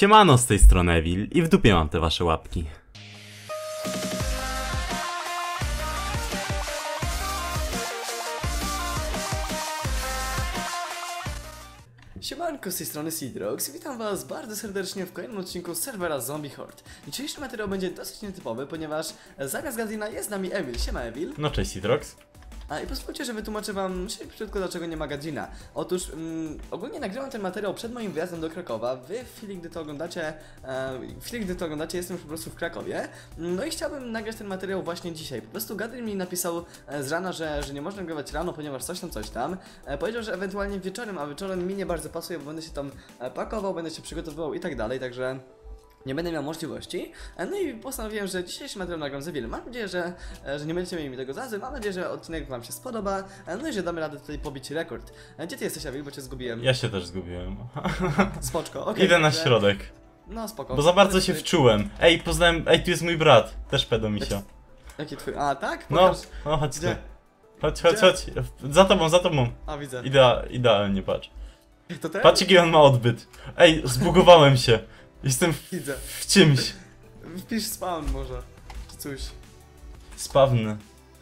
Siemano z tej strony Evil i w dupie mam te wasze łapki. Siemanko, z tej strony Seedrox witam was bardzo serdecznie w kolejnym odcinku serwera Zombie Horde. Dzisiejszy materiał będzie dosyć nietypowy, ponieważ zamiast Gazina jest z nami Evil. Siema Evil. No cześć Citrox. A i pozwólcie, że wytłumaczę wam szybciutko dlaczego nie ma Gadzina. Otóż mm, ogólnie nagrywam ten materiał przed moim wyjazdem do Krakowa. Wy w chwili, gdy to oglądacie, e, w chwili, gdy to oglądacie, jestem już po prostu w Krakowie. No i chciałbym nagrać ten materiał właśnie dzisiaj. Po prostu Gadrin mi napisał e, z rana, że, że nie można nagrywać rano, ponieważ coś tam, coś tam. E, powiedział, że ewentualnie wieczorem, a wieczorem mi nie bardzo pasuje, bo będę się tam e, pakował, będę się przygotowywał i tak dalej, także nie będę miał możliwości. E, No i postanowiłem, że dzisiejszy materiał nagram za wiele. Mam nadzieję, że, e, że nie będziecie mieli mi tego za. Mam nadzieję, że odcinek Wam się spodoba. E, No i że damy radę tutaj pobić rekord. Gdzie ty jesteś, Awil, bo cię zgubiłem? Ja się też zgubiłem. Spoczko, okej. Idę na środek, No spoko. bo za bardzo się wczułem. Ej, poznałem, ej, tu jest mój brat, też pedomisia. Jaki twój... A, tak? No, Pokaż. no chodź tu. Gdzie? Chodź, chodź, Gdzie? chodź. Za tobą, za tobą. A, widzę. Idea, idealnie, patrz. To ten? Patrz jaki on ma odbyt. Ej, zbugowałem się. Jestem w, Widzę. w czymś. Wpisz spawn może. Czy coś. Spawny.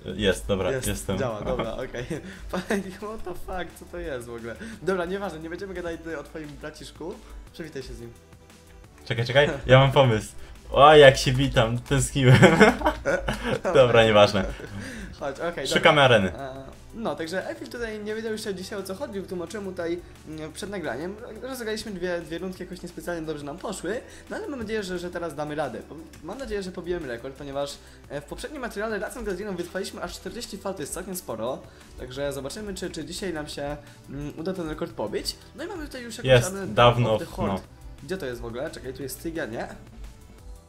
Jest, dobra, Jest, jestem. Działa, dobra, okej. What the fuck, co to jest w ogóle? Dobra, nieważne, nie będziemy gadać tutaj o twoim braciszku. Przywitaj się z nim. Czekaj, czekaj, ja mam pomysł. O, jak się witam, tęskniłem. Dobra, nieważne. Chodź, okej, dobra. Szukamy areny. E, No, także Efil tutaj nie wiedział jeszcze dzisiaj o co chodzi, wytłumaczyłem mu tutaj mm, przed nagraniem. Rozegraliśmy dwie, dwie rundki, jakoś niespecjalnie dobrze nam poszły, no ale mam nadzieję, że, że teraz damy radę. Mam nadzieję, że pobijemy rekord, ponieważ e, w poprzednim materiale razem z Gaziną wytrwaliśmy aż 40 fal, to jest całkiem sporo. Także zobaczymy, czy, czy dzisiaj nam się mm, uda ten rekord pobić. No i mamy tutaj już jakąś Jest, dawno, no. Gdzie to jest w ogóle? Czekaj, tu jest Stygia, nie?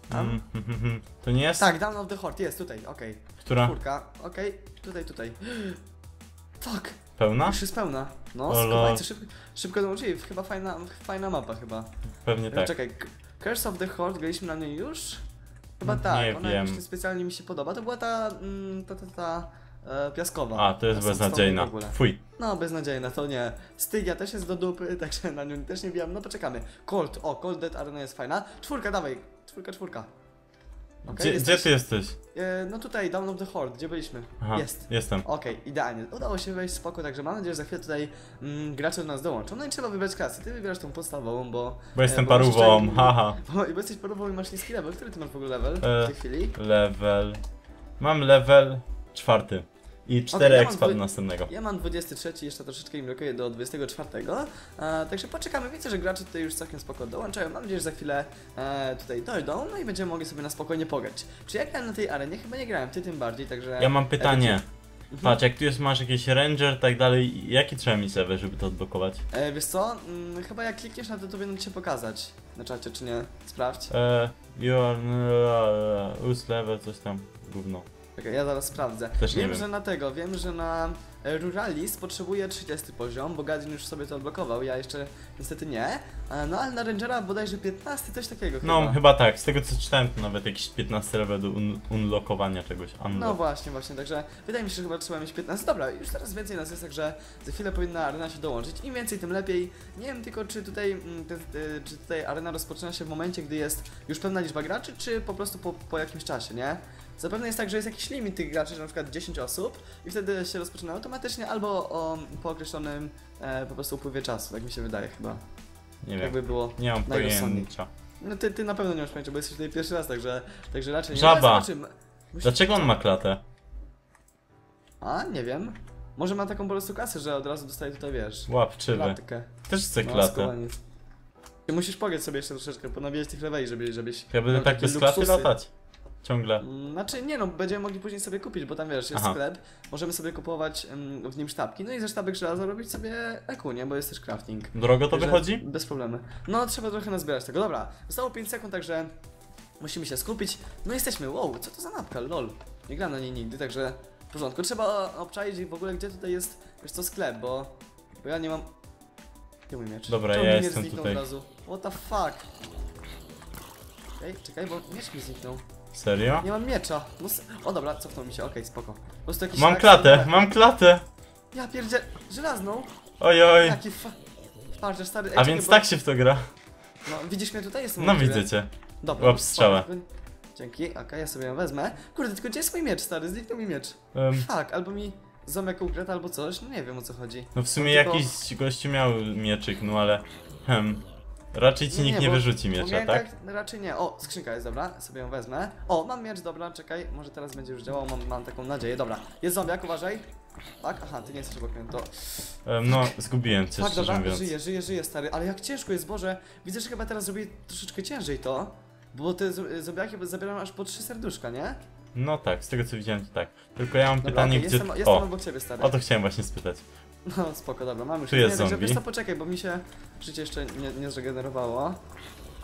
Tam? Mm. To nie jest? Tak, Down of the Horde, jest tutaj, okej. Która? Czwórka, okej, tutaj, tutaj. Fuck! Pełna? Już jest pełna. No, O skubajcie, szybko, szybko dołączyli. Chyba fajna, fajna mapa chyba. Pewnie tak. Czekaj, Curse of the Horde, graliśmy na niej już? Chyba Nie tak, ona wiem. jakoś specjalnie mi się podoba. To była ta, mm, ta, ta, ta e, piaskowa. A, to jest sandstone beznadziejna. Fuj. No, beznadziejna, to nie. Stygia też jest do dupy, także na nią też nie bijam. No, poczekamy. Cold, o, Cold Dead Arena jest fajna. Czwórka, dawaj. Czwórka, czwórka. Okej, Gdzie, gdzie ty jesteś? E, no tutaj, Down of the Horde, gdzie byliśmy? Aha, Jest. jestem. Okej, idealnie. Udało się wejść spoko, także mam nadzieję, że za chwilę tutaj mm, gracze do nas dołączą. No i trzeba wybrać klasy. Ty wybierasz tą podstawową, bo... Bo jestem e, bo masz parówą, szczęście- haha. Bo, bo jesteś parówą i masz niski level. Który ty masz w ogóle level E, w tej chwili? Level. Mam level czwarty. I cztery Okej, ja dwu- następnego. Ja mam 23, jeszcze troszeczkę im brakuje do 24. E, także poczekamy. Widzę, że gracze tutaj już całkiem spoko dołączają. Mam nadzieję, że za chwilę e, tutaj dojdą, no i będziemy mogli sobie na spokojnie pograć. Czy ja grałem na tej arenie? Chyba nie grałem, ty tym bardziej, także... Ja mam pytanie. Mhm. Patrz, jak tu jest, masz jakiś ranger, tak dalej, jaki trzeba mieć level, żeby to odblokować? E, wiesz co? Mm, chyba jak klikniesz na to, to będą ci się pokazać na czacie, czy nie? Sprawdź. E, you are, uh, use level, coś tam, gówno. Czekaj, ja zaraz sprawdzę. Też nie wiem, wiem. że na tego, wiem, że na e, Ruralis potrzebuje 30 poziom, bo Gadzin już sobie to odblokował, ja jeszcze niestety nie. E, No ale na Rangera bodajże 15, coś takiego No, chyba. chyba tak, z tego co czytałem, to nawet jakiś 15 level do un unlockowania czegoś. No Unlock. właśnie, właśnie, także wydaje mi się, że chyba trzeba mieć 15. Dobra, już teraz więcej nas jest, także za chwilę powinna arena się dołączyć. Im więcej, tym lepiej. Nie wiem tylko, czy tutaj, mm, czy tutaj arena rozpoczyna się w momencie, gdy jest już pewna liczba graczy, czy po prostu po, po jakimś czasie, nie? Zapewne jest tak, że jest jakiś limit tych graczy, że na przykład 10 osób i wtedy się rozpoczyna automatycznie albo o, po określonym e, po prostu upływie czasu, tak mi się wydaje chyba. Nie wiem, Jakby było. nie mam pojęcia. No ty, ty na pewno nie masz pojęcia, bo jesteś tutaj pierwszy raz, także, także raczej nie. Żaba. Ale zobaczymy. Musi- Dlaczego on ma klatę? A, nie wiem. Może ma taką po prostu klasę, że od razu dostaje tutaj, wiesz, Łapczywy. klatkę. Też chcę No, klatę. skubaniec. Ty musisz pograć sobie jeszcze troszeczkę, ponawijać tych leveli, żeby, żebyś... Ja będę miał tak takie bez klaty luksusy. latać. Ciągle. Znaczy nie no, będziemy mogli później sobie kupić, bo tam wiesz, jest Aha. sklep, możemy sobie kupować mm, w nim sztabki, no i ze sztabek żelaza robić sobie eku, nie, bo jest też crafting. Drogo to Także wychodzi? Bez problemu. No, trzeba trochę nazbierać tego. Dobra, zostało 5 sekund, także musimy się skupić. No jesteśmy, wow, co to za mapka, lol. Nie gram na niej nigdy, także w porządku. Trzeba obczaić w ogóle, gdzie tutaj jest, wiesz co, sklep, bo, bo ja nie mam... Gdzie mój miecz? Dobra, Czemu ja mi miecz jestem zniknął tutaj. Od razu? What the fuck? Ej, czekaj, bo miecz mi zniknął. Serio? Nie mam miecza. No, s- o dobra, cofnął mi się, okej, spoko. Po prostu jakiś Mam klatę, mam klatę! Ja pierdzie... Żelazną? Oj, oj. Jaki fa... Patrz, stary... Ej, A czekaj, więc bo- tak się w to gra. No, widzisz mnie tutaj? Jestem No obok ciebie. widzę cię. Dobra. Łap strzałę. spoko. Dzięki, okej, ja sobie ją wezmę. Kurde, tylko gdzie jest mój miecz, stary? Zniknął mi miecz. Um, Fuck, albo mi ząbek ukradł, albo coś, no nie wiem o co chodzi. no w sumie No tylko- jakiś gościu miał mieczyk, no ale... Hmm. Raczej ci nikt nie bo- wyrzuci bo miecza, miałem tak? Raczej nie. O, skrzynka jest, dobra, sobie ją wezmę. O, mam miecz, dobra, czekaj, może teraz będzie już działał, mam, mam taką nadzieję, dobra. Jest zombiak, uważaj. Tak, aha, ty nie jesteś obok mnie, to... No, zgubiłem cię, Tak, szczerze dobra, mówiąc. żyję, żyję, żyję, stary, ale jak ciężko jest, Boże. Widzę, że chyba teraz zrobię troszeczkę ciężej to, bo te z- zombiaki zabierają aż po trzy serduszka, nie? No tak, z tego co widziałem to tak. Tylko ja mam Dobra, pytanie, okej, gdzie... jestem, jestem O, obok ciebie, stary. o to chciałem właśnie spytać. No, spoko, dobra, mamy już Tu jest także zombie. Wiesz co, poczekaj, bo mi się życie jeszcze nie, nie zregenerowało.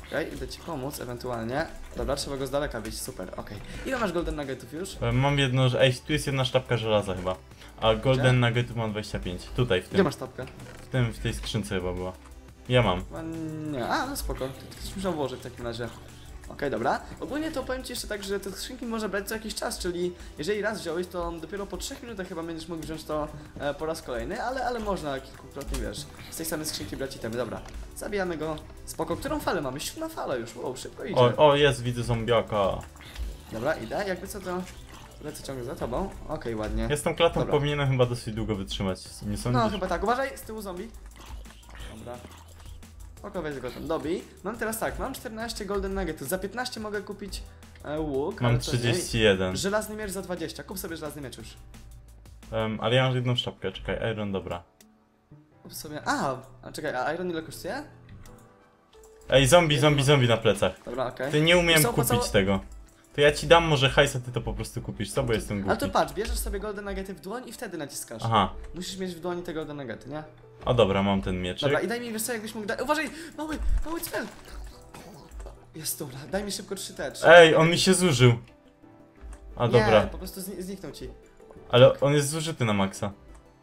Okej, idę ci pomóc ewentualnie. Dobra, trzeba go z daleka wyjść, super, okej. Ile masz golden nuggetów już? E, Mam jedno, że... Ej, tu jest jedna sztabka żelaza chyba. A Golden Nuggetów mam 25. Tutaj, w Gdzie tym, masz tapkę? w tym, w tej skrzynce chyba była. Ja mam. A, Nie, a no spoko, to ktoś musiał włożyć w takim razie. Okej, dobra. Ogólnie to powiem Ci jeszcze tak, że te skrzynki można brać co jakiś czas, czyli jeżeli raz wziąłeś, to dopiero po 3 minutach chyba będziesz mógł wziąć to e, po raz kolejny, ale, ale można kilkukrotnie, wiesz, z tej samej skrzynki brać itemy. Dobra, zabijamy go. Spoko, którą falę mamy? Siódma fala już, wow, szybko idzie. O, o, jest, widzę zombiaka. Dobra, idę, jakby co to... Lecę ciągle za tobą. Okej, ładnie. Ja z tą klatą Dobra. powinienem chyba dosyć długo wytrzymać. Nie sądzisz? No, chyba tak. Uważaj, z tyłu zombie. Dobra. Oko weź go tam. Dobij. Mam teraz tak, mam 14 golden nuggetów. Za 15 mogę kupić e, łuk. Mam ale co nie. 31. Żelazny miecz za 20. Kup sobie żelazny miecz już. Um, ale ja mam jedną sztabkę, czekaj, Iron dobra. Kup sobie... A, a czekaj, a iron ile kosztuje? Ej, zombie, zombie, zombie na plecach. Dobra, okej. Ty nie umiem kupić tego. To ja ci dam może hajs, a ty to po prostu kupisz, co? Bo jestem Ale to głupi. patrz, bierzesz sobie golden nuggety w dłoń i wtedy naciskasz. Aha, Musisz mieć w dłoni te golden nuggety, nie? O dobra, mam ten mieczyk. Dobra, i daj mi, wiesz co, jakbyś mógł dać... Uważaj! Mały, mały cel! Jest, dobra, daj mi szybko 3T. 3 Ej, on mi się zużył. A Nie, dobra, po prostu zni zniknął ci. ale on jest zużyty na maksa.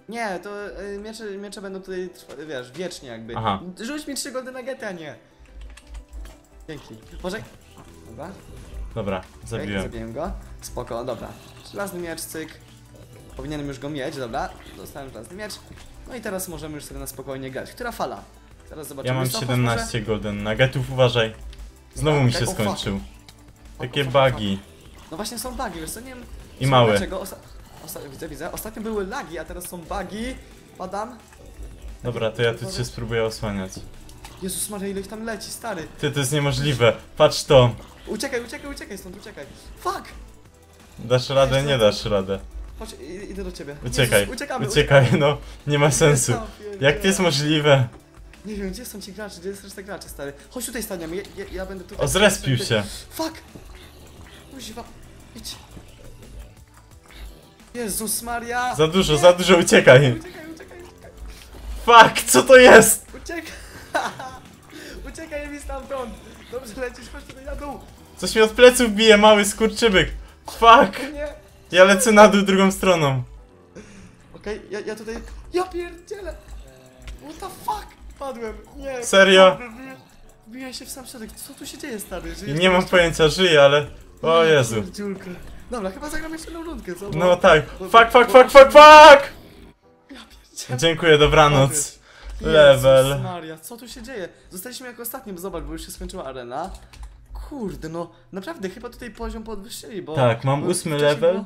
Nie, to y, miecze, miecze będą tutaj, wiesz, wiecznie jakby. Aha. Rzuć mi trzy golden nuggety, a nie. Dzięki. Może... Dobra, Dobra, okay, zabiłem. zabiłem go. Spoko, dobra. Żelazny miecz, cyk. Powinienem już go mieć, dobra. Dostałem żelazny miecz. No i teraz możemy już sobie na spokojnie grać. Która fala? Zaraz zobaczymy. Ja mam Wiesz co, 17 golden nuggetów, uważaj. Znowu mi się fuck. skończył. może- Takie bugi. No właśnie są bugi, wiesz co, nie wiem... I małe. Osta Osta widzę, widzę. Ostatnio były lagi, a teraz są bugi. Padam. Dobra, to ja tu cię spróbuję osłaniać. Jezus Maria, ile ich tam leci, stary. Ty, to jest niemożliwe. Patrz to. Uciekaj, uciekaj, uciekaj stąd, uciekaj. Fuck! Dasz radę, nie dasz radę. Chodź, idę do ciebie. Uciekaj, Jezus, uciekamy, uciekaj, no. Nie ma sensu. Jak to jest możliwe? Nie wiem, gdzie są ci gracze, gdzie jest reszta graczy, stary. Chodź tutaj staniemy, ja, ja, ja będę tutaj. O, zrespił się. Fuck! Kuźwa, idź. Jezus Maria! Za dużo, Nie. za dużo, uciekaj. Uciekaj, uciekaj, uciekaj. Fuck, co to jest? Uciekaj! uciekaj mi stamtąd! Dobrze lecisz, chodź tutaj na dół! Coś mi od pleców bije, mały skurczybyk. Fuck. Nie! Ja lecę na dół drugą stroną. Okej, ja, ja tutaj... Ja pierdzielę! What the fuck? Padłem, nie! Serio? Wbijaj się w sam środek, co tu się dzieje, stary? Że Nie mam pojęcia, żyję, ale... O Jezu. Pierdziulkę. Dobra, chyba zagram jeszcze jedną rundkę, co? No tak. Fuck, fuck, fuck, fuck, fuck! Ja pierdzielę. Dziękuję, dobranoc. Jezus Level. Maria, co tu się dzieje? Zostaliśmy jako ostatni, bo zobacz, bo już się skończyła arena. Kurde, no naprawdę, chyba tutaj poziom podwyższyli, bo... Tak, mam bo ósmy wcześniej level. Było,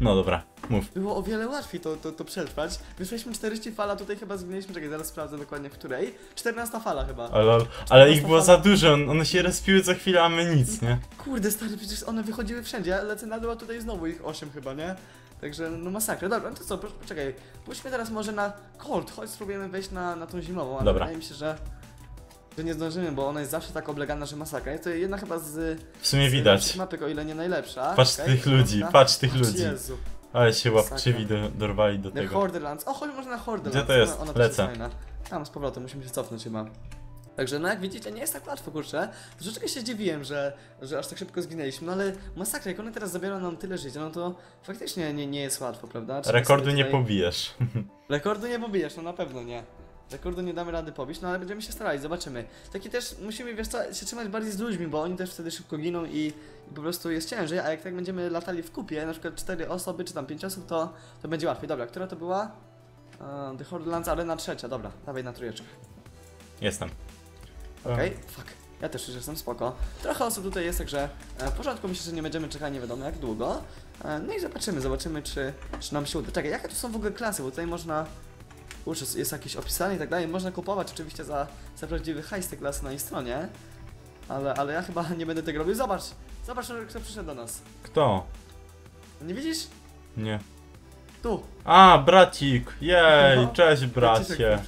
No dobra, mów. było o wiele łatwiej to, to, to przetrwać. Wyszliśmy 40 fala, tutaj chyba zginęliśmy, czekaj, zaraz sprawdzę dokładnie w której. 14 fala chyba. Lol. Ale ich było za dużo, on- one się respiły co chwilę, a my nic, nie? Kurde, stary, przecież one wychodziły wszędzie, ja lecę na dół, a tutaj znowu ich 8 chyba, nie? Także, no masakra. Dobra, no to co, proszę, poczekaj. Pójdźmy teraz może na Cold, chodź spróbujemy wejść na, na tą zimową, ale Dobra. wydaje mi się, że... Że nie zdążymy, bo ona jest zawsze tak oblegana, że masakra. Jest to jedna chyba z... W sumie z widać. mapek, o ile nie najlepsza. Patrz Okej, tych ludzi, dobra. patrz tych ludzi. Jezu. Ale się łapczywi do, dorwali do The tego. Horderlands. O, chodź może na Horderlands. Gdzie to jest? Ona, ona Lecę. Tam z powrotem, musimy się cofnąć chyba. Także no jak widzicie, nie jest tak łatwo, kurczę. Troszeczkę się zdziwiłem, że, że aż tak szybko zginęliśmy, no ale masakra, jak one teraz zabiorą nam tyle życia, no to faktycznie nie, nie jest łatwo, prawda? Rekordu sobie nie tutaj- pobijesz. Rekordu nie pobijesz, no na pewno nie. Rekordu nie damy rady pobić, no ale będziemy się starali, zobaczymy. Taki też musimy, wiesz co, się trzymać bardziej z ludźmi, bo oni też wtedy szybko giną i, i po prostu jest ciężej, a jak tak będziemy latali w kupie, na przykład 4 osoby czy tam 5 osób, to, to będzie łatwiej. Dobra, która to była? Uh, The Hordelands Arena trzecia, dobra, dawaj na trójeczkę. Jestem. Okej, fuck. Ja też już jestem spoko. Trochę osób tutaj jest, także e, w porządku, myślę, że nie będziemy czekali nie wiadomo jak długo. E, no i zobaczymy, zobaczymy czy, czy nam się uda. Czekaj, jakie tu są w ogóle klasy, bo tutaj można... Kurczę, jest- jakieś opisane i tak dalej. Można kupować oczywiście za, za prawdziwy hajs te klasy na jej stronie. Ale, ale ja chyba nie będę tego robił. Zobacz! Zobacz, kto przyszedł do nas. Kto? Nie widzisz? Nie. Tu! A, bracik! Jej, No. cześć bracie.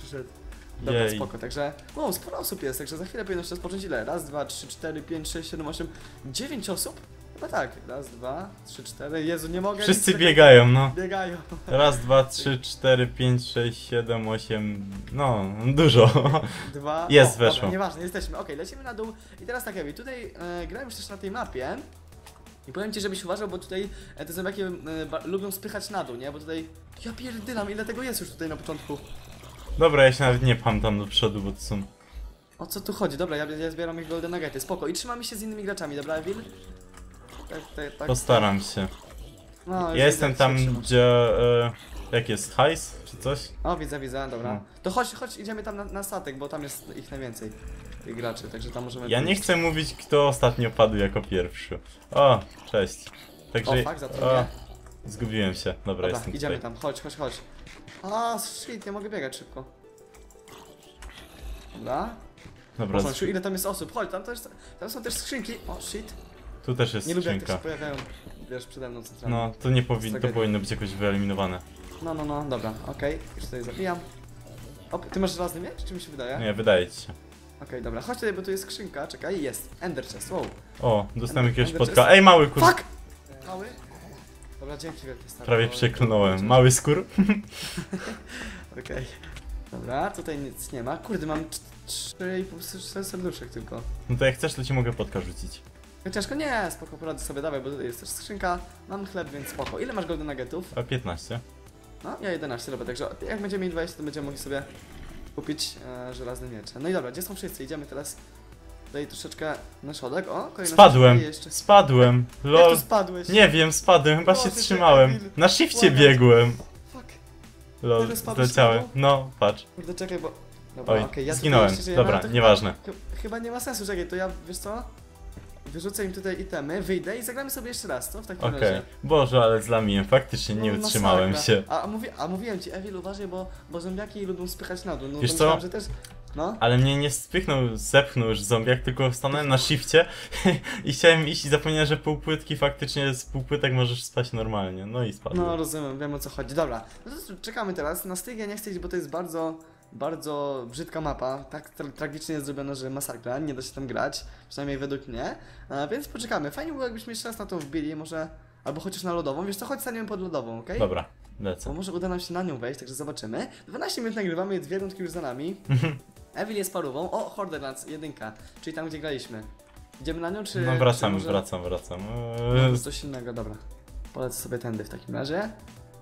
Dobra, Jej. spoko, także wow, sporo osób jest, także za chwilę powinno się rozpocząć ile? Raz, dwa, trzy, cztery, pięć, sześć, siedem, osiem, dziewięć osób? Chyba tak. Raz, dwa, trzy, cztery, Jezu, nie mogę. Wszyscy nic biegają, no. Biegają. Raz, dwa, trzy, cztery, pięć, sześć, siedem, osiem. No, dużo. Dwa. Jest, o, weszło. Dobra, nieważne, jesteśmy. Okej, lecimy na dół. I teraz tak, Ewi, tutaj e, grałem już też na tej mapie. I powiem ci, żebyś uważał, bo tutaj e, te zombiaki e, lubią spychać na dół, nie? Bo tutaj. Ja pierdylam, ile tego jest już tutaj na początku. Dobra, ja się nawet nie pam tam do przodu, bo to są. O co tu chodzi? Dobra, ja, ja zbieram ich golden nuggety, spoko. I trzymamy się z innymi graczami, dobra, Evil? Tak, tak, tak. Postaram się. No, Ja jestem tam, gdzie. E, jak jest? Hajs? Czy coś? O, widzę, widzę, dobra. No. To chodź, chodź, idziemy tam na, na statek, bo tam jest ich najwięcej. Tych graczy, także tam możemy... Ja nie chcę mówić, kto ostatnio padł jako pierwszy. O, cześć. Także. O, zatrudnię. zgubiłem się. Dobra, Dobra, jestem idziemy tutaj. tam, chodź, chodź, chodź. A, shit, nie mogę biegać szybko. Dobra. Dobra, Boże, ile tam jest osób? Chodź, tam też, tam są też skrzynki. O, shit. Tu też jest Nie lubię jak te się skrzynka. pojawiają, wiesz, przede mną centralnie. No, to nie powinno, to Tragedia. powinno być jakoś wyeliminowane. No, no, no, dobra, okej. Już tutaj zabijam. Op, ty masz żelazny miecz, czy mi się wydaje? Nie, wydaje ci się. Okej, dobra, chodź tutaj, bo tu jest skrzynka, czekaj, jest. Ender chest, wow. O, dostałem jakiegoś Ender podka. chest. Ej, mały kur... Fuck! Mały? Dobra, dzięki wielkie stary. Prawie przeklnąłem. Mały skór? Okej. Dobra, tutaj nic nie ma. Kurde, mam 3,5 serduszek tylko. No to jak chcesz, to ci mogę podka rzucić. Ciężko nie, spoko, poradzę sobie, dawaj, bo tutaj jest też skrzynka. Mam chleb, więc spoko. Ile masz golden nuggetów? A 15? No, ja 11, dobra, także jak będziemy mieli 20, to będziemy mogli sobie kupić e, żelazne miecze. No i dobra, gdzie są wszyscy? Idziemy teraz tutaj troszeczkę na środek. O, kolejna Spadłem! Jeszcze. Spadłem! Jak Lol. tu spadłeś? Nie wiem, spadłem, chyba O, się ty trzymałem. debil. Na shifcie Błagam. biegłem. Fuck. Lol, Teraz spadłeś zleciałem. znowu? No, patrz. Kurde, czekaj, bo... Dobra, Oj, okej, ja tutaj zginąłem. jeszcze żyję, Dobra, to chyba- nieważne. Ch- Chyba nie ma sensu, czekaj, to ja, wiesz co? Wyrzucę im tutaj itemy, wyjdę i zagramy sobie jeszcze raz, co? W takim Okej. razie. Boże, ale zlamiłem. Faktycznie nie No, utrzymałem masakra. się. A, a, mówi, a mówiłem ci, Ewil, uważaj, bo, bo zombiaki lubią spychać na dół. No, Wiesz to co? myślałem, że też... No, Ale mnie nie spychnął, zepchnął już zombiak, tylko stanąłem na shifcie i chciałem iść i zapomniałem, że półpłytki faktycznie z półpłytek możesz spać normalnie. No i spadłem. no rozumiem, wiem o co chodzi. Dobra, no to czekamy teraz. Na stygę nie chcę iść, bo to jest bardzo, bardzo brzydka mapa. Tak tra tragicznie jest zrobiona, że masakra, nie da się tam grać. Przynajmniej według mnie. A, więc poczekamy. Fajnie było, jakbyśmy jeszcze raz na to wbili, może... Albo chociaż na lodową. Wiesz co, chodź staniemy pod lodową, okej? Dobra, Bo lecę. może uda nam się na nią wejść, także zobaczymy. 12 minut nagrywamy, dwie rundki już za nami. Evil jest parową. O, Horderlands, jedynka, czyli tam, gdzie graliśmy. Idziemy na nią, czy... No czy wracam, może... wracam, wracam. Eee, coś innego, dobra. Polecę sobie tędy w takim razie.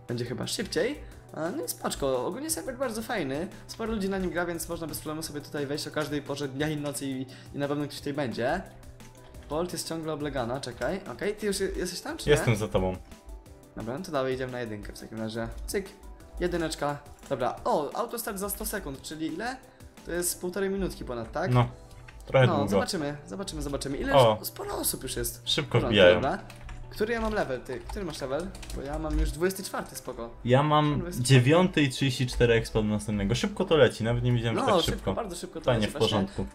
Będzie chyba szybciej. No i spoczko, ogólnie serwer bardzo fajny. Sporo ludzi na nim gra, więc można bez problemu sobie tutaj wejść o każdej porze dnia i nocy i, i na pewno ktoś tutaj będzie. Bolt jest ciągle oblegana, czekaj. Okej, ty już je- jesteś tam, czy nie? Jestem za tobą. Dobra, no to dalej idziemy na jedynkę w takim razie. Cyk, jedyneczka. Dobra, o, autostart za 100 sekund, czyli ile? To jest półtorej minutki ponad, tak? No, trochę no długo. zobaczymy, zobaczymy, zobaczymy. Ile O. sporo osób już jest. Szybko Porządku, wbijają. Dobra. Który ja mam level, ty? Który masz level? Bo ja mam już 24, spoko. Ja mam Dwadzieścia 9 i 34 expa do następnego. Szybko to leci, nawet nie widziałem, że No, tak szybko, szybko. bardzo szybko to Fajnie, leci w porządku.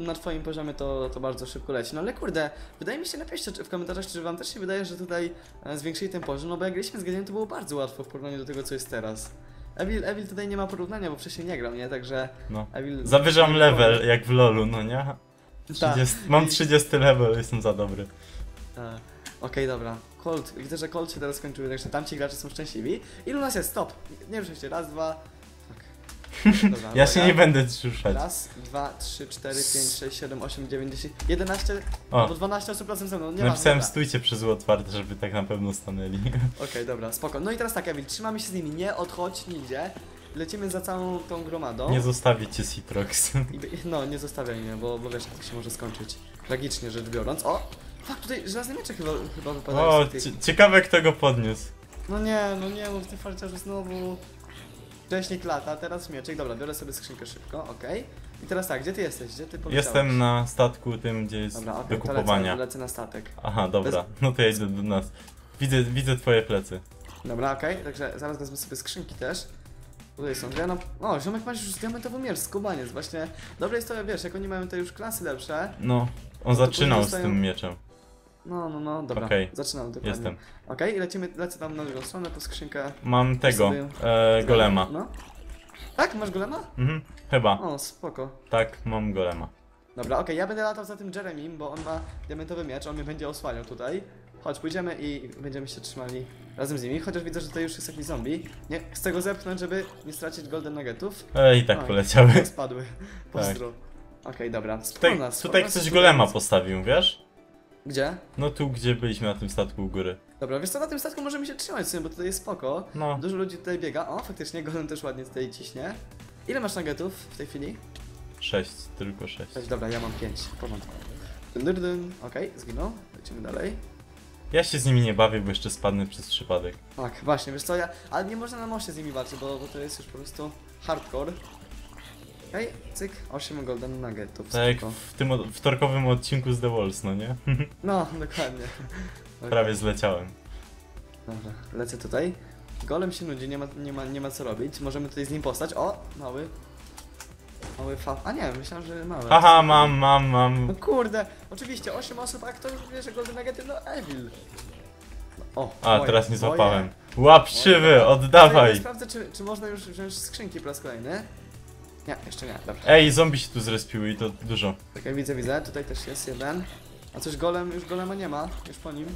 Na twoim poziomie to, to bardzo szybko leci. No ale kurde, wydaje mi się, napiszcie w komentarzach, czy wam też się wydaje, że tutaj e, zwiększyli ten poziom, no bo jak graliśmy z Gadiem, to było bardzo łatwo w porównaniu do tego, co jest teraz. Evil, Evil tutaj nie ma porównania, bo wcześniej nie grał, nie? Także No. Evil... Zawyżam level, jak w lolu, no nie? Tak. 30, mam 30 level, jestem za dobry. Tak. Okej, dobra. Colt, widzę, że Colt się teraz skończyły, także tamci gracze są szczęśliwi. Ilu nas jest? Stop! Nie ruszaj się, raz, dwa... Fuck. Dobra, Ja się uwaga. nie będę ruszać. Raz, dwa, trzy, cztery, pięć, sześć, siedem, osiem, dziewięć, dziesięć, jedenaście, O. albo dwanaście osób razem ze mną, nie Napisałem ma. stójcie przy zło otwarte, żeby tak na pewno stanęli. Okej, dobra, spoko. No i teraz tak, Emil, trzymamy się z nimi, nie odchodź nigdzie. Lecimy za całą tą gromadą. Nie zostawię cię Citrox. I, no, nie zostawiaj mnie, bo, bo wiesz, jak to się może skończyć. Tragicznie rzecz biorąc. O! Fuck, tutaj żelazne miecze chyba, chyba wypadają O, z tych... cie- ciekawe kto go podniósł. No nie, no nie mów, ty farciarzu znowu... Wcześniej klata, teraz mieczek. Dobra, biorę sobie skrzynkę szybko, okej. I teraz tak, gdzie ty jesteś? Gdzie ty poleciałeś? Jestem na statku tym, gdzie jest Dobra, okej, do to kupowania. lecę, lecę na statek. Aha, dobra. No to ja idę do nas. Widzę, widzę twoje plecy. Dobra, okej, także zaraz wezmę sobie skrzynki też. Tutaj są dwie, no... O, ziomek masz już diamentowy miecz, skubaniec, właśnie. Dobre jest to, wiesz, jak oni mają te już klasy lepsze. No, on to zaczynał z tym mieczem. No, no, no, dobra. Okej, Zaczynam dokładnie. Jestem. Okej, i lecimy, lecę tam na drugą stronę po skrzynkę. Mam tego, sobie- e, golema. No. Tak, masz golema? Mhm, chyba. O, spoko. Tak, mam golema. Dobra, okej, ja będę latał za tym Jeremim, bo on ma diamentowy miecz, on mnie będzie osłaniał tutaj. Chodź, pójdziemy i będziemy się trzymali razem z nimi, chociaż widzę, że tutaj już jest jakiś zombie. Nie, chcę go zepchnąć, żeby nie stracić golden nuggetów. E, i tak Oj. poleciały. Tak spadły. Pozdro. Okej, dobra. Tutaj, Wspólna, tutaj ktoś golema postawił, wiesz? Gdzie? No tu, gdzie byliśmy na tym statku u góry. Dobra, wiesz co, na tym statku możemy się trzymać w sumie, bo tutaj jest spoko. No, Dużo ludzi tutaj biega. O, faktycznie, golem też ładnie tutaj ciśnie. Ile masz nuggetów w tej chwili? sześć, tylko sześć. Cześć, dobra, ja mam pięć. W porządku. Dyn, dyn, dyn. Okej, zginął. Lecimy dalej. Ja się z nimi nie bawię, bo jeszcze spadnę przez przypadek. Tak, właśnie, wiesz co, ja... Ale nie można na moście z nimi walczyć, bo, bo to jest już po prostu hardcore. Okej, cyk, 8 golden nuggetów, Tak jak w tym od- wtorkowym odcinku z The Walls, no nie? No, dokładnie. Prawie zleciałem. Dobra, lecę tutaj. Golem się nudzi, nie ma, nie ma, nie ma co robić. Możemy tutaj z nim postać. O, mały. Mały fa... A nie, myślałem, że mały. Haha, mam, mam, mam. No kurde, oczywiście 8 osób, a kto już wie, że Golden Nuggety, no Evil. O, A, moje, teraz nie moje. złapałem. Łap krzywy, Moje. oddawaj! Sprawdzę, czy, czy można już wziąć skrzynki po raz kolejny. Nie, jeszcze nie, dobra. Ej, zombie się tu zrespiły i to dużo. Czekaj, widzę, widzę, tutaj też jest jeden. A coś golem, już golema nie ma, już po nim.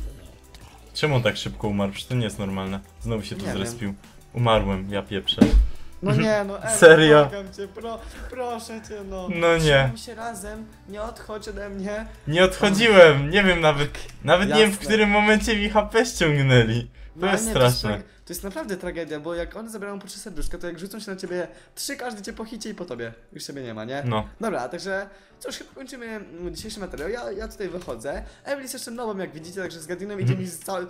Czemu on tak szybko umarł? Przecież to nie jest normalne. Znowu się tu Nie wiem. zrespił. Umarłem, ja pieprzę. No nie, no Evil, Serio? cię, pro, proszę cię, no. No nie. Trzymajmy się razem, nie odchodź ode mnie. Nie odchodziłem, nie wiem nawet, nawet nie wiem w Jasne. którym momencie mi HP ściągnęli. To No, jest nie, straszne. To trage- to jest naprawdę tragedia, bo jak one zabierają po trzy serduszka, to jak rzucą się na ciebie trzy, każdy cię pochici i po tobie. Już sobie nie ma, nie? No, Dobra, także cóż, chyba kończymy dzisiejszy materiał. Ja, ja tutaj wychodzę. Emily jest jeszcze nową, jak widzicie, także z Gadinem idzie mi z cał...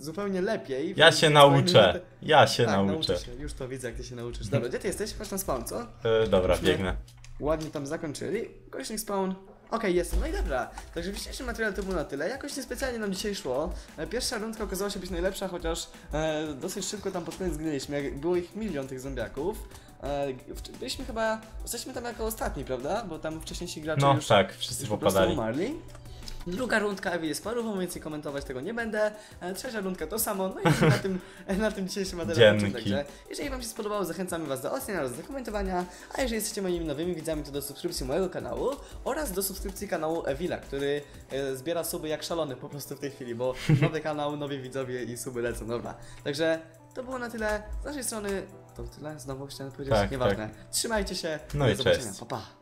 zupełnie lepiej. Ja się nauczę. Ja się tak, nauczę. się. Już to widzę, jak ty się nauczysz. Dobra, gdzie ty jesteś? Chodź na spawn, co? E, dobra, Nie. biegnę. Ładnie tam zakończyli. Kośnik spawn. Okej, jestem. No i dobra. Także w dzisiejszym materiale to było na tyle. Jakoś niespecjalnie nam dzisiaj szło. E, Pierwsza rundka okazała się być najlepsza, chociaż e, dosyć szybko tam pod koniec zginęliśmy. Jak Było ich milion tych zombiaków. E, w- byliśmy chyba... Jesteśmy tam jako ostatni, prawda? Bo tam wcześniejsi gracze No już, tak, wszyscy już po prostu popadali. umarli. Druga rundka jest parową, więc komentować tego nie będę. E, Trzecia rundka to samo. No i na tym, na tym dzisiejszym materiale. Także jeżeli Wam się spodobało, zachęcamy Was do oceny oraz do komentowania. A jeżeli jesteście moimi nowymi widzami, to do subskrypcji mojego kanału oraz do subskrypcji kanału Ewila, który e, zbiera suby jak szalony po prostu w tej chwili, bo nowy kanał, nowi widzowie i suby lecą, dobra. Także to było na tyle. Z naszej strony to tyle. Znowu chciałem powiedzieć, Tak, nieważne. Trzymajcie się. No do i zobaczenia. cześć. Pa, pa.